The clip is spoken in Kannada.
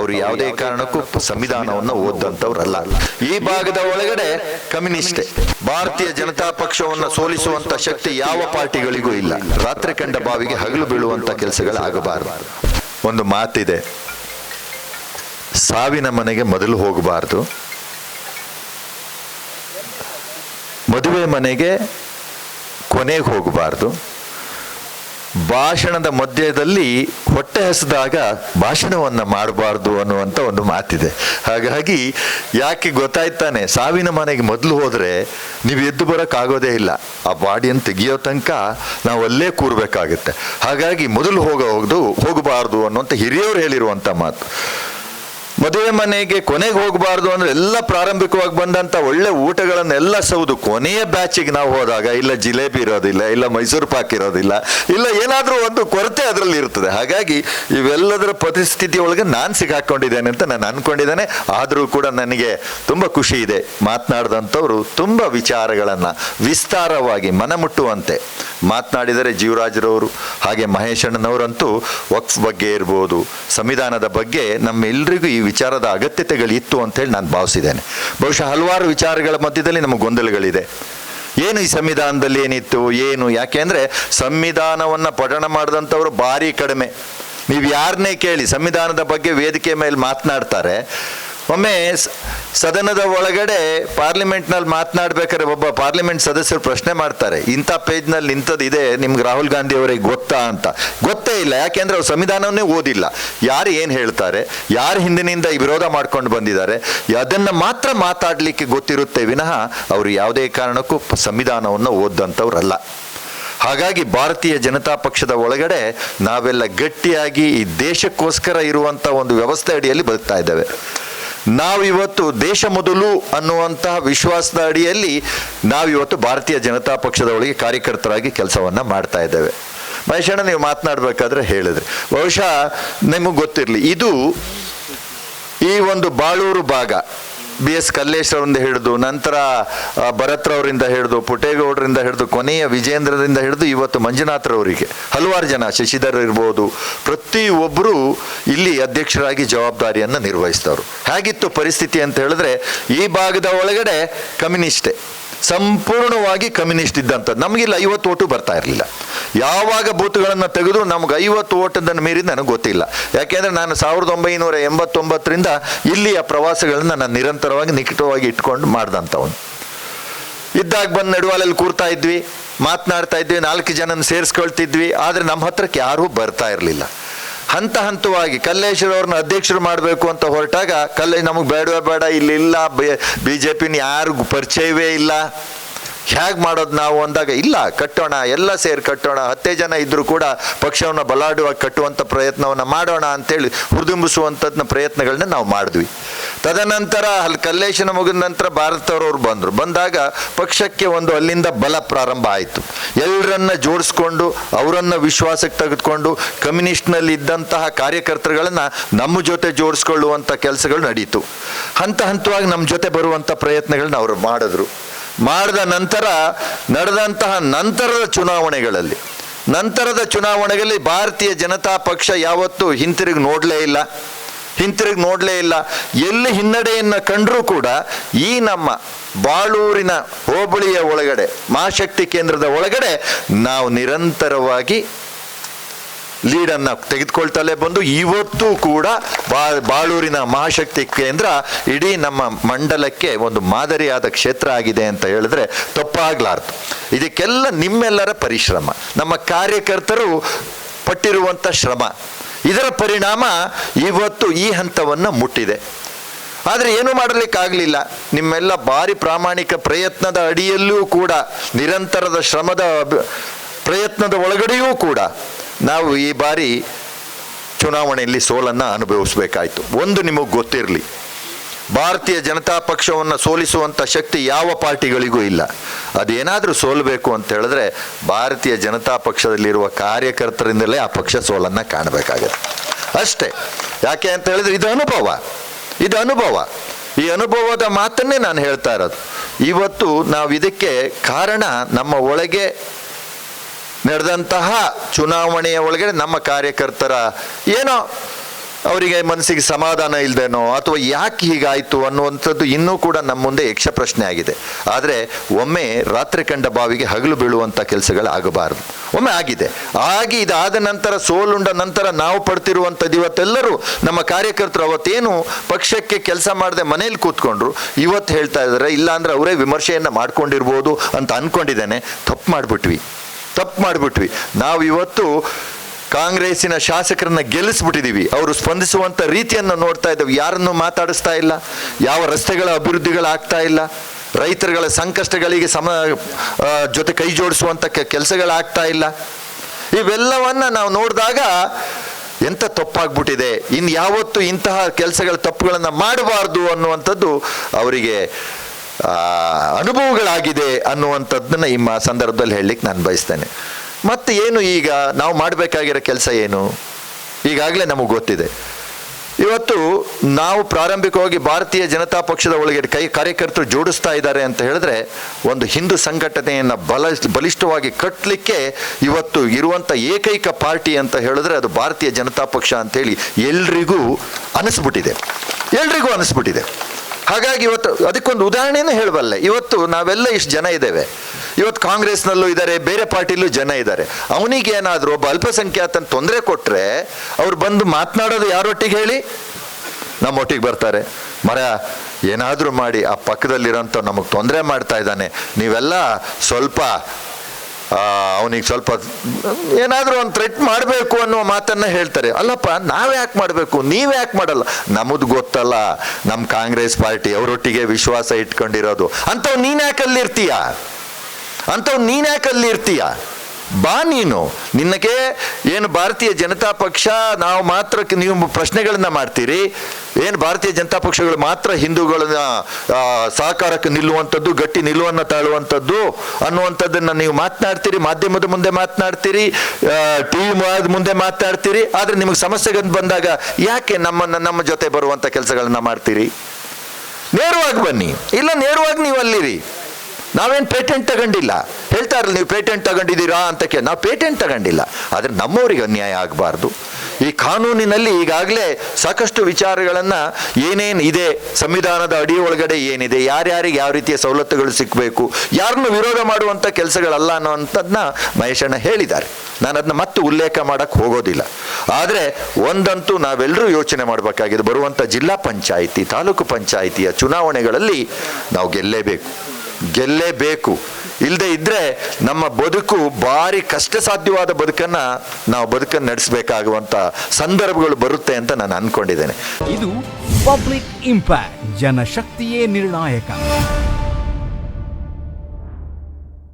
ಅವರು ಯಾವುದೇ ಕಾರಣಕ್ಕೂ ಸಂವಿಧಾನವನ್ನು ಓದಂತವ್ರಲ್ಲ ಈ ಭಾಗದ ಒಳಗಡೆ ಕಮ್ಯುನಿಸ್ಟ್, ಭಾರತೀಯ ಜನತಾ ಪಕ್ಷವನ್ನು ಸೋಲಿಸುವಂತ ಶಕ್ತಿ ಯಾವ ಪಾರ್ಟಿಗಳಿಗೂ ಇಲ್ಲ. ರಾತ್ರಿ ಕಂಡ ಬಾವಿಗೆ ಹಗಲು ಬೀಳುವಂತ ಕೆಲಸಗಳಾಗಬಾರದು. ಒಂದು ಮಾತಿದೆ. ಸಾವಿನ ಮನೆಗೆ ಮೊದಲು ಹೋಗಬಾರ್ದು. ಮದುವೆ ಮನೆಗೆ ಕೊನೆಗೆ ಹೋಗಬಾರ್ದು. ಭಾಷಣದ ಮಧ್ಯದಲ್ಲಿ ಹೊಟ್ಟೆ ಹಸಿದಾಗ ಭಾಷಣವನ್ನು ಮಾಡಬಾರ್ದು ಅನ್ನುವಂಥ ಒಂದು ಮಾತಿದೆ. ಹಾಗಾಗಿ ಯಾಕೆ ಗೊತ್ತಾಯ್ತಾನೆ, ಸಾವಿನ ಮನೆಗೆ ಮೊದಲು ಹೋದರೆ ನೀವು ಎದ್ದು ಬರೋಕ್ಕಾಗೋದೇ ಇಲ್ಲ. ಆ ಬಾಡಿಯನ್ನು ತೆಗಿಯೋ ತನಕ ನಾವು ಅಲ್ಲೇ ಕೂರಬೇಕಾಗುತ್ತೆ. ಹಾಗಾಗಿ ಮೊದಲು ಹೋಗೋ ಹೋಗ್ದು ಹೋಗಬಾರ್ದು ಅನ್ನುವಂಥ ಹಿರಿಯವರು ಹೇಳಿರುವಂಥ ಮಾತು. ಮದುವೆ ಮನೆಗೆ ಕೊನೆಗೆ ಹೋಗಬಾರ್ದು ಅಂದ್ರೆ ಎಲ್ಲ ಪ್ರಾರಂಭಿಕವಾಗಿ ಬಂದಂತ ಒಳ್ಳೆ ಊಟಗಳನ್ನೆಲ್ಲ ಸೌದು. ಕೊನೆಯ ಬ್ಯಾಚಿಗೆ ನಾವು ಹೋದಾಗ ಇಲ್ಲ ಜಿಲೇಬಿ ಇರೋದಿಲ್ಲ, ಇಲ್ಲ ಮೈಸೂರು ಪಾಕ್ ಇರೋದಿಲ್ಲ, ಇಲ್ಲ ಏನಾದರೂ ಒಂದು ಕೊರತೆ ಅದರಲ್ಲಿ ಇರ್ತದೆ ಹಾಗಾಗಿ ಇವೆಲ್ಲದರ ಪರಿಸ್ಥಿತಿ ಒಳಗೆ ನಾನು ಸಿಗಾಕೊಂಡಿದ್ದೇನೆ ಅಂತ ನಾನು ಅನ್ಕೊಂಡಿದ್ದೇನೆ. ಆದರೂ ಕೂಡ ನನಗೆ ತುಂಬ ಖುಷಿ ಇದೆ ಮಾತನಾಡಿದಂಥವ್ರು ತುಂಬ ವಿಚಾರಗಳನ್ನು ವಿಸ್ತಾರವಾಗಿ ಮನಮುಟ್ಟುವಂತೆ ಮಾತನಾಡಿದರೆ ಜೀವರಾಜರವರು ಹಾಗೆ ಮಹೇಶಣ್ಣನವರಂತೂ ವಕ್ಫ್ ಬಗ್ಗೆ ಇರ್ಬೋದು, ಸಂವಿಧಾನದ ಬಗ್ಗೆ ನಮ್ಮೆಲ್ಲರಿಗೂ ಈ ವಿಚಾರದ ಅಗತ್ಯತೆಗಳಿತ್ತು ಅಂತೇಳಿ ನಾನು ಭಾವಿಸಿದ್ದೇನೆ. ಬಹುಶಃ ಹಲವಾರು ವಿಚಾರಗಳ ಮಧ್ಯದಲ್ಲಿ ನಮಗೆ ಗೊಂದಲಗಳಿದೆ. ಏನು ಈ ಸಂವಿಧಾನದಲ್ಲಿ ಏನಿತ್ತು, ಏನು, ಯಾಕೆ ಅಂದರೆ ಸಂವಿಧಾನವನ್ನು ಪಠಣ ಮಾಡಿದಂಥವ್ರು ಭಾರಿ ಕಡಿಮೆ. ನೀವು ಯಾರನ್ನೇ ಕೇಳಿ, ಸಂವಿಧಾನದ ಬಗ್ಗೆ ವೇದಿಕೆ ಮೇಲೆ ಮಾತನಾಡ್ತಾರೆ ಒಮ್ಮೆ ಸದನದ ಒಳಗಡೆ ಪಾರ್ಲಿಮೆಂಟ್ನಲ್ಲಿ ಮಾತನಾಡ್ಬೇಕಾದ್ರೆ ಒಬ್ಬ ಪಾರ್ಲಿಮೆಂಟ್ ಸದಸ್ಯರು ಪ್ರಶ್ನೆ ಮಾಡ್ತಾರೆ, ಇಂಥ ಪೇಜ್ನಲ್ಲಿ ಇದೆ, ನಿಮ್ಗೆ ರಾಹುಲ್ ಗಾಂಧಿ ಅವರಿಗೆ ಗೊತ್ತಾ ಅಂತ. ಗೊತ್ತೇ ಇಲ್ಲ ಯಾಕೆಂದ್ರೆ ಅವ್ರು ಸಂವಿಧಾನವನ್ನೇ ಓದಿಲ್ಲ. ಯಾರು ಏನು ಹೇಳ್ತಾರೆ, ಯಾರು ಹಿಂದಿನಿಂದ ಈ ವಿರೋಧ ಮಾಡ್ಕೊಂಡು ಬಂದಿದ್ದಾರೆ, ಅದನ್ನು ಮಾತ್ರ ಮಾತಾಡಲಿಕ್ಕೆ ಗೊತ್ತಿರುತ್ತೆ ವಿನಃ ಅವರು ಯಾವುದೇ ಕಾರಣಕ್ಕೂ ಸಂವಿಧಾನವನ್ನ ಸಂವಿಧಾನವನ್ನು ಓದಂಥವ್ರಲ್ಲ ಹಾಗಾಗಿ ಭಾರತೀಯ ಜನತಾ ಪಕ್ಷದ ಒಳಗಡೆ ನಾವೆಲ್ಲ ಗಟ್ಟಿಯಾಗಿ ಈ ದೇಶಕ್ಕೋಸ್ಕರ ಇರುವಂಥ ಒಂದು ವ್ಯವಸ್ಥೆ ಅಡಿಯಲ್ಲಿ ಬದುಕ್ತಾ ಇದ್ದೇವೆ. ನಾವಿವತ್ತು ದೇಶ ಮೊದಲು ಅನ್ನುವಂತಹ ವಿಶ್ವಾಸದ ಅಡಿಯಲ್ಲಿ ನಾವಿವತ್ತು ಭಾರತೀಯ ಜನತಾ ಪಕ್ಷದ ಒಳಗೆ ಕಾರ್ಯಕರ್ತರಾಗಿ ಕೆಲಸವನ್ನು ಮಾಡ್ತಾ ಇದ್ದೇವೆ. ಮಹೇಶಣ್ಣ, ನೀವು ಮಾತನಾಡಬೇಕಾದ್ರೆ ಹೇಳಿದ್ರಿ. ಬಹುಶಃ ನಿಮಗೆ ಗೊತ್ತಿರಲಿ, ಇದು ಈ ಒಂದು ಬಾಳೂರು ಭಾಗ ಬಿ ಎಸ್ ಕಲ್ಲೇಶ್ ಅವರಿಂದ ಹಿಡಿದು, ನಂತರ ಭರತ್ರವರಿಂದ ಹಿಡಿದು, ಪುಟೇಗೌಡರಿಂದ ಹಿಡಿದು, ಕೊನೆಯ ವಿಜೇಂದ್ರದಿಂದ ಹಿಡಿದು ಇವತ್ತು ಮಂಜುನಾಥರವರಿಗೆ ಹಲವಾರು ಜನ, ಶಶಿಧರ್ ಇರ್ಬೋದು ಪ್ರತಿಯೊಬ್ಬರು ಇಲ್ಲಿ ಅಧ್ಯಕ್ಷರಾಗಿ ಜವಾಬ್ದಾರಿಯನ್ನು ನಿರ್ವಹಿಸಿದವರು. ಹೇಗಿತ್ತು ಪರಿಸ್ಥಿತಿ ಅಂತ ಹೇಳಿದ್ರೆ, ಈ ಭಾಗದ ಒಳಗಡೆ ಕಮ್ಯುನಿಸ್ಟೇ. ಸಂಪೂರ್ಣವಾಗಿ ಕಮ್ಯುನಿಸ್ಟ್ ಇದ್ದಂಥದ್ದು. ನಮಗಿಲ್ಲ, ಐವತ್ತು ಓಟು ಬರ್ತಾ ಇರಲಿಲ್ಲ. ಯಾವಾಗ ಬೂತ್ಗಳನ್ನು ತೆಗೆದು ನಮ್ಗೆ ಐವತ್ತು ಓಟದನ್ನು ಮೀರಿ ನನಗೆ ಗೊತ್ತಿಲ್ಲ. ಯಾಕೆಂದರೆ ನಾನು ಸಾವಿರದ ಒಂಬೈನೂರ ಎಂಬತ್ತೊಂಬತ್ತರಿಂದ ಇಲ್ಲಿಯ ಪ್ರವಾಸಗಳನ್ನು ನಾನು ನಿರಂತರವಾಗಿ, ನಿಕಟವಾಗಿ ಇಟ್ಕೊಂಡು ಮಾಡ್ದಂಥವನು. ಇದ್ದಾಗ ಬಂದು ನಡುವಲಲ್ಲಿ ಕೂರ್ತಾ ಇದ್ವಿ, ಮಾತನಾಡ್ತಾ ಇದ್ವಿ, ನಾಲ್ಕು ಜನನ ಸೇರಿಸ್ಕೊಳ್ತಿದ್ವಿ, ಆದರೆ ನಮ್ಮ ಹತ್ರಕ್ಕೆ ಯಾರೂ ಬರ್ತಾ ಇರಲಿಲ್ಲ. ಹಂತ ಹಂತವಾಗಿ ಕಲ್ಲೇಶ್ವರವ್ರನ್ನ ಅಧ್ಯಕ್ಷರು ಮಾಡಬೇಕು ಅಂತ ಹೊರಟಾಗ ಕಲ್ಲೆ ನಮಗೆ ಬೇಡವೇ ಬೇಡ, ಇಲ್ಲಿ ಇಲ್ಲ, ಬಿ ಜೆ ಪಿನ ಯಾರಿಗೂ ಪರಿಚಯವೇ ಇಲ್ಲ. ಹೇಗೆ ಮಾಡೋದು ನಾವು ಅಂದಾಗ, ಇಲ್ಲ, ಕಟ್ಟೋಣ, ಎಲ್ಲ ಸೇರಿ ಕಟ್ಟೋಣ, ಹತ್ತೇ ಜನ ಇದ್ದರೂ ಕೂಡ ಪಕ್ಷವನ್ನು ಬಲಾಢ್ಯವಾಗಿ ಕಟ್ಟುವಂಥ ಪ್ರಯತ್ನವನ್ನು ಮಾಡೋಣ ಅಂತೇಳಿ ಹುರಿದುಂಬಿಸುವಂಥದ್ನ ಪ್ರಯತ್ನಗಳನ್ನ ನಾವು ಮಾಡಿದ್ವಿ. ತದನಂತರ ಅಲ್ಲಿ ಕಲ್ಲೇಶನ ಮುಗಿದ ನಂತರ ಭಾರತದವ್ರವ್ರು ಬಂದರು. ಬಂದಾಗ ಪಕ್ಷಕ್ಕೆ ಒಂದು ಅಲ್ಲಿಂದ ಬಲ ಪ್ರಾರಂಭ ಆಯಿತು. ಎಲ್ಲರನ್ನ ಜೋಡಿಸ್ಕೊಂಡು, ಅವರನ್ನು ವಿಶ್ವಾಸಕ್ಕೆ ತೆಗೆದುಕೊಂಡು, ಕಮ್ಯುನಿಸ್ಟ್ನಲ್ಲಿ ಇದ್ದಂತಹ ಕಾರ್ಯಕರ್ತರುಗಳನ್ನು ನಮ್ಮ ಜೊತೆ ಜೋಡಿಸ್ಕೊಳ್ಳುವಂಥ ಕೆಲಸಗಳು ನಡೀತು. ಹಂತ ಹಂತವಾಗಿ ನಮ್ಮ ಜೊತೆ ಬರುವಂಥ ಪ್ರಯತ್ನಗಳನ್ನ ಅವರು ಮಾಡಿದ್ರು. ಮಾಡಿದ ನಂತರ ನಡೆದಂತಹ ನಂತರದ ಚುನಾವಣೆಗಳಲ್ಲಿ ನಂತರದ ಚುನಾವಣೆಗಳಲ್ಲಿ ಭಾರತೀಯ ಜನತಾ ಪಕ್ಷ ಯಾವತ್ತೂ ಹಿಂತಿರುಗಿ ನೋಡಲೇ ಇಲ್ಲ. ಹಿಂತಿರುಗಿ ನೋಡಲೇ ಇಲ್ಲ. ಎಲ್ಲಿ ಹಿನ್ನಡೆಯನ್ನು ಕಂಡರೂ ಕೂಡ ಈ ನಮ್ಮ ಬಾಳೂರಿನ ಹೋಬಳಿಯ ಒಳಗಡೆ, ಮಹಾಶಕ್ತಿ ಕೇಂದ್ರದ ಒಳಗಡೆ ನಾವು ನಿರಂತರವಾಗಿ ಲೀಡನ್ನು ತೆಗೆದುಕೊಳ್ತಲೇ ಬಂದು ಇವತ್ತು ಕೂಡ ಬಾ, ಬಾಳೂರಿನ ಮಹಾಶಕ್ತಿ ಕೇಂದ್ರ ಇಡೀ ನಮ್ಮ ಮಂಡಲಕ್ಕೆ ಒಂದು ಮಾದರಿಯಾದ ಕ್ಷೇತ್ರ ಆಗಿದೆ ಅಂತ ಹೇಳಿದ್ರೆ ತಪ್ಪಾಗ್ಲಾರ್ದು. ಇದಕ್ಕೆಲ್ಲ ನಿಮ್ಮೆಲ್ಲರ ಪರಿಶ್ರಮ. ನಮ್ಮ ಕಾರ್ಯಕರ್ತರು ಪಟ್ಟಿರುವಂಥ ಶ್ರಮ. ಇದರ ಪರಿಣಾಮ ಇವತ್ತು ಈ ಹಂತವನ್ನು ಮುಟ್ಟಿದೆ. ಆದರೆ ಏನೂ ಮಾಡಲಿಕ್ಕಾಗಲಿಲ್ಲ. ನಿಮ್ಮೆಲ್ಲ ಭಾರಿ ಪ್ರಾಮಾಣಿಕ ಪ್ರಯತ್ನದ ಅಡಿಯಲ್ಲೂ ಕೂಡ, ನಿರಂತರದ ಶ್ರಮದ ಪ್ರಯತ್ನದ ಒಳಗಡೆಯೂ ಕೂಡ ನಾವು ಈ ಬಾರಿ ಚುನಾವಣೆಯಲ್ಲಿ ಸೋಲನ್ನು ಅನುಭವಿಸಬೇಕಾಯಿತು. ಒಂದು ನಿಮಗೆ ಗೊತ್ತಿರಲಿ. ಭಾರತೀಯ ಜನತಾ ಪಕ್ಷವನ್ನು ಸೋಲಿಸುವಂಥ ಶಕ್ತಿ ಯಾವ ಪಾರ್ಟಿಗಳಿಗೂ ಇಲ್ಲ. ಅದೇನಾದರೂ ಸೋಲಬೇಕು ಅಂತ ಹೇಳಿದ್ರೆ ಭಾರತೀಯ ಜನತಾ ಪಕ್ಷದಲ್ಲಿರುವ ಕಾರ್ಯಕರ್ತರಿಂದಲೇ ಆ ಪಕ್ಷ ಸೋಲನ್ನು ಕಾಣಬೇಕಾಗತ್ತೆ. ಅಷ್ಟೇ. ಯಾಕೆ ಅಂತ ಹೇಳಿದ್ರೆ ಇದು ಅನುಭವ. ಇದು ಅನುಭವ. ಈ ಅನುಭವದ ಮಾತನ್ನೇ ನಾನು ಹೇಳ್ತಾ ಇರೋದು. ಇವತ್ತು ನಾವು ಇದಕ್ಕೆ ಕಾರಣ ನಮ್ಮ ಒಳಗೆ ನಡೆದಂತಹ ಚುನಾವಣೆಯ ಒಳಗಡೆ ನಮ್ಮ ಕಾರ್ಯಕರ್ತರ ಏನೋ ಅವರಿಗೆ ಮನಸ್ಸಿಗೆ ಸಮಾಧಾನ ಇಲ್ಲದೇನೋ ಅಥವಾ ಯಾಕೆ ಹೀಗಾಯಿತು ಅನ್ನುವಂಥದ್ದು ಇನ್ನೂ ಕೂಡ ನಮ್ಮ ಮುಂದೆ ಯಕ್ಷ ಪ್ರಶ್ನೆ ಆಗಿದೆ. ಆದರೆ ಒಮ್ಮೆ ರಾತ್ರಿ ಕಂಡ ಬಾವಿಗೆ ಹಗಲು ಬೀಳುವಂಥ ಕೆಲಸಗಳು ಆಗಬಾರದು ಒಮ್ಮೆ ಆಗಿದೆ. ಆಗಿ ಇದಾದ ನಂತರ ಸೋಲುಂಡ ನಂತರ ನಾವು ಪಡ್ತಿರುವಂಥದ್ದು ಇವತ್ತೆಲ್ಲರೂ ನಮ್ಮ ಕಾರ್ಯಕರ್ತರು ಅವತ್ತೇನು ಪಕ್ಷಕ್ಕೆ ಕೆಲಸ ಮಾಡದೆ ಮನೇಲಿ ಕೂತ್ಕೊಂಡ್ರು, ಇವತ್ತು ಹೇಳ್ತಾ ಇದ್ದಾರೆ, ಇಲ್ಲಾಂದ್ರೆ ಅವರೇ ವಿಮರ್ಶೆಯನ್ನು ಮಾಡ್ಕೊಂಡಿರ್ಬೋದು ಅಂತ ಅಂದ್ಕೊಂಡಿದ್ದೇನೆ ತಪ್ಪು ಮಾಡಿಬಿಟ್ವಿ. ತಪ್ಪು ಮಾಡಿಬಿಟ್ವಿ. ನಾವು ಇವತ್ತು ಕಾಂಗ್ರೆಸ್ಸಿನ ಶಾಸಕರನ್ನ ಗೆಲ್ಲಿಸ್ಬಿಟ್ಟಿದ್ದೀವಿ ಅವರು ಸ್ಪಂದಿಸುವಂತ ರೀತಿಯನ್ನು ನೋಡ್ತಾ ಇದ್ದಾವೆ. ಯಾರನ್ನು ಮಾತಾಡಿಸ್ತಾ ಇಲ್ಲ. ಯಾವ ರಸ್ತೆಗಳ ಅಭಿವೃದ್ಧಿಗಳಾಗ್ತಾ ಇಲ್ಲ. ರೈತರುಗಳ ಸಂಕಷ್ಟಗಳಿಗೆ ಸಮ ಜೊತೆ ಕೈ ಜೋಡಿಸುವಂತ ಕೆಲಸಗಳಾಗ್ತಾ ಇಲ್ಲ. ಇವೆಲ್ಲವನ್ನ ನಾವು ನೋಡಿದಾಗ ಎಂತ ತಪ್ಪಾಗ್ಬಿಟ್ಟಿದೆ. ಇನ್ನು ಯಾವತ್ತು ಇಂತಹ ಕೆಲಸಗಳ ತಪ್ಪುಗಳನ್ನು ಮಾಡಬಾರ್ದು ಅನ್ನುವಂಥದ್ದು ಅವರಿಗೆ ಅನುಭವಗಳಾಗಿದೆ ಅನ್ನುವಂಥದ್ದನ್ನ ಈ ಸಂದರ್ಭದಲ್ಲಿ ಹೇಳಲಿಕ್ಕೆ ನಾನು ಬಯಸ್ತೇನೆ. ಮತ್ತೆ ಏನು ಈಗ ನಾವು ಮಾಡಬೇಕಾಗಿರೋ ಕೆಲಸ ಏನು? ಈಗಾಗಲೇ ನಮಗೆ ಗೊತ್ತಿದೆ. ಇವತ್ತು ನಾವು ಪ್ರಾರಂಭಿಕವಾಗಿ ಭಾರತೀಯ ಜನತಾ ಪಕ್ಷದ ಒಳಗೆ ಕೈ, ಕಾರ್ಯಕರ್ತರು ಜೋಡಿಸ್ತಾ ಇದ್ದಾರೆ ಅಂತ ಹೇಳಿದ್ರೆ ಒಂದು ಹಿಂದೂ ಸಂಘಟನೆಯನ್ನು ಬಲ, ಬಲಿಷ್ಠವಾಗಿ ಕಟ್ಟಲಿಕ್ಕೆ ಇವತ್ತು ಇರುವಂಥ ಏಕೈಕ ಪಾರ್ಟಿ ಅಂತ ಹೇಳಿದ್ರೆ ಅದು ಭಾರತೀಯ ಜನತಾ ಪಕ್ಷ ಅಂತೇಳಿ ಎಲ್ರಿಗೂ ಅನಿಸ್ಬಿಟ್ಟಿದೆ. ಎಲ್ರಿಗೂ ಅನಿಸ್ಬಿಟ್ಟಿದೆ. ಹಾಗಾಗಿ ಇವತ್ತು ಅದಕ್ಕೊಂದು ಉದಾಹರಣೆಯೇ ಹೇಳಬಲ್ಲೆ. ಇವತ್ತು ನಾವೆಲ್ಲ ಇಷ್ಟು ಜನ ಇದ್ದೇವೆ. ಇವತ್ತು ಕಾಂಗ್ರೆಸ್ನಲ್ಲೂ ಇದ್ದಾರೆ ಬೇರೆ ಪಾರ್ಟಿಲೂ ಜನ ಇದ್ದಾರೆ ಅವನಿಗೆ ಏನಾದರೂ ಒಬ್ಬ ಅಲ್ಪಸಂಖ್ಯಾತನ ತೊಂದರೆ ಕೊಟ್ಟರೆ ಅವ್ರು ಬಂದು ಮಾತನಾಡೋದು ಯಾರೊಟ್ಟಿಗೆ ಹೇಳಿ? ನಮ್ಮೊಟ್ಟಿಗೆ ಬರ್ತಾರೆ. ಮರ, ಏನಾದರೂ ಮಾಡಿ ಆ ಪಕ್ಕದಲ್ಲಿರೋಂಥ ನಮಗೆ ತೊಂದರೆ ಮಾಡ್ತಾ ಇದ್ದಾನೆ. ನೀವೆಲ್ಲ ಸ್ವಲ್ಪ ಅವನಿಗೆ ಸ್ವಲ್ಪ ಏನಾದರೂ ಒಂದು ಥ್ರೆಟ್ ಮಾಡಬೇಕು ಅನ್ನುವ ಮಾತನ್ನು ಹೇಳ್ತಾರೆ. ಅಲ್ಲಪ್ಪ, ನಾವು ಯಾಕೆ ಮಾಡಬೇಕು? ನೀವು ಯಾಕೆ ಮಾಡಲ್ಲ? ನಮ್ಮದು ಗೊತ್ತಲ್ಲ. ನಮ್ಮ ಕಾಂಗ್ರೆಸ್ ಪಾರ್ಟಿ ಅವರೊಟ್ಟಿಗೆ ವಿಶ್ವಾಸ ಇಟ್ಕೊಂಡಿರೋದು. ಅಂಥವು ನೀನು ಯಾಕೆ ಅಲ್ಲಿರ್ತೀಯ? ಅಂಥವ್ ನೀನು ಯಾಕೆ ಅಲ್ಲಿರ್ತೀಯ ಬಾ ನೀನು. ನಿನಗೆ ಏನು ಭಾರತೀಯ ಜನತಾ ಪಕ್ಷ ನಾವು ಮಾತ್ರ ನೀವು ಪ್ರಶ್ನೆಗಳನ್ನ ಮಾಡ್ತೀರಿ. ಏನು ಭಾರತೀಯ ಜನತಾ ಪಕ್ಷಗಳು ಮಾತ್ರ ಹಿಂದೂಗಳನ್ನ ಸಹಕಾರಕ್ಕೆ ನಿಲ್ಲುವಂಥದ್ದು, ಗಟ್ಟಿ ನಿಲುವನ್ನು ತಾಳುವಂಥದ್ದು ಅನ್ನುವಂಥದ್ದನ್ನು ನೀವು ಮಾತನಾಡ್ತೀರಿ. ಮಾಧ್ಯಮದ ಮುಂದೆ ಮಾತನಾಡ್ತೀರಿ ಟಿ ವಿ ಮುಂದೆ ಮಾತನಾಡ್ತೀರಿ. ಆದರೆ ನಿಮಗೆ ಸಮಸ್ಯೆಗಳು ಬಂದಾಗ ಯಾಕೆ ನಮ್ಮನ್ನು, ನಮ್ಮ ಜೊತೆ ಬರುವಂಥ ಕೆಲಸಗಳನ್ನ ಮಾಡ್ತೀರಿ? ನೇರವಾಗಿ ಬನ್ನಿ. ಇಲ್ಲ, ನೇರವಾಗಿ ನೀವು ಅಲ್ಲಿರಿ. ನಾವೇನು ಪೇಟೆಂಟ್ ತಗೊಂಡಿಲ್ಲ. ಹೇಳ್ತಾರಲ್ಲ ನೀವು ಪೇಟೆಂಟ್ ತಗೊಂಡಿದ್ದೀರಾ? ಅಂತ ಕೇಳಿ. ನಾವು ಪೇಟೆಂಟ್ ತಗೊಂಡಿಲ್ಲ. ಆದರೆ ನಮ್ಮವರಿಗೆ ಅನ್ಯಾಯ ಆಗಬಾರ್ದು. ಈ ಕಾನೂನಿನಲ್ಲಿ ಈಗಾಗಲೇ ಸಾಕಷ್ಟು ವಿಚಾರಗಳನ್ನು ಏನೇನು ಇದೆ, ಸಂವಿಧಾನದ ಅಡಿ ಒಳಗಡೆ ಏನಿದೆ, ಯಾರ್ಯಾರಿಗೆ ಯಾವ ರೀತಿಯ ಸವಲತ್ತುಗಳು ಸಿಕ್ಕಬೇಕು ಯಾರನ್ನು ವಿರೋಧ ಮಾಡುವಂಥ ಕೆಲಸಗಳಲ್ಲ ಅನ್ನೋವಂಥದ್ದನ್ನ ಮಹೇಶಣ್ಣ ಹೇಳಿದ್ದಾರೆ. ನಾನು ಅದನ್ನ ಮತ್ತೆ ಉಲ್ಲೇಖ ಮಾಡಕ್ಕೆ ಹೋಗೋದಿಲ್ಲ. ಆದರೆ ಒಂದಂತೂ ನಾವೆಲ್ಲರೂ ಯೋಚನೆ ಮಾಡಬೇಕಾಗಿದೆ. ಬರುವಂಥ ಜಿಲ್ಲಾ ಪಂಚಾಯಿತಿ, ತಾಲೂಕು ಪಂಚಾಯಿತಿಯ ಚುನಾವಣೆಗಳಲ್ಲಿ ನಾವು ಗೆಲ್ಲೇಬೇಕು. ಗೆಲ್ಲೇಬೇಕು. ಇಲ್ಲದೆ ಇದ್ರೆ ನಮ್ಮ ಬದುಕು ಭಾರಿ ಕಷ್ಟ ಸಾಧ್ಯವಾದ ಬದುಕನ್ನ ನಾವು ಬದುಕನ್ನು ನಡೆಸಬೇಕಾಗುವಂತ ಸಂದರ್ಭಗಳು ಬರುತ್ತೆ ಅಂತ ನಾನು ಅನ್ಕೊಂಡಿದ್ದೇನೆ. ಇದು ಪಬ್ಲಿಕ್ ಇಂಪ್ಯಾಕ್ಟ್, ಜನಶಕ್ತಿಯೇ ನಿರ್ಣಾಯಕ.